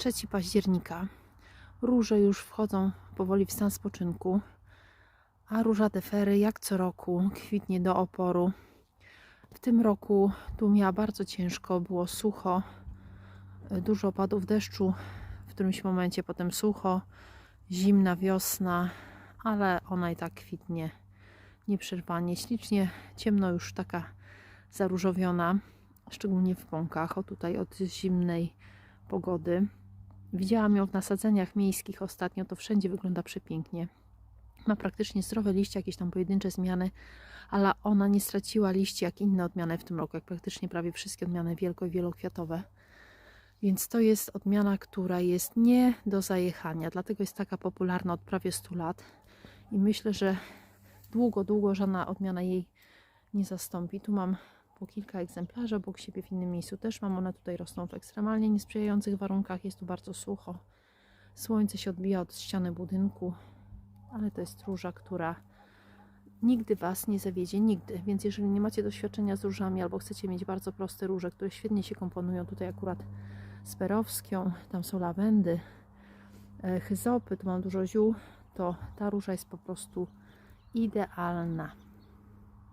3 października. Róże już wchodzą powoli w stan spoczynku, a róża defery jak co roku kwitnie do oporu. W tym roku tu miała bardzo ciężko, było sucho, dużo opadów deszczu, w którymś momencie potem sucho, zimna wiosna, ale ona i tak kwitnie nieprzerwanie, ślicznie, ciemno już taka zaróżowiona, szczególnie w pąkach, o tutaj od zimnej pogody. Widziałam ją w nasadzeniach miejskich ostatnio, to wszędzie wygląda przepięknie. Ma praktycznie zdrowe liście, jakieś tam pojedyncze zmiany, ale ona nie straciła liści jak inne odmiany w tym roku, jak praktycznie prawie wszystkie odmiany wielko i wielokwiatowe. Więc to jest odmiana, która jest nie do zajechania, dlatego jest taka popularna od prawie 100 lat i myślę, że długo, długo żadna odmiana jej nie zastąpi. Tu mam po kilka egzemplarzy obok siebie w innym miejscu też mam. One tutaj rosną w ekstremalnie niesprzyjających warunkach. Jest tu bardzo sucho. Słońce się odbija od ściany budynku, ale to jest róża, która nigdy Was nie zawiedzie, nigdy. Więc jeżeli nie macie doświadczenia z różami albo chcecie mieć bardzo proste róże, które świetnie się komponują, tutaj akurat z perowską, tam są lawendy, e, chyzopy, tu mam dużo ziół, to ta róża jest po prostu idealna.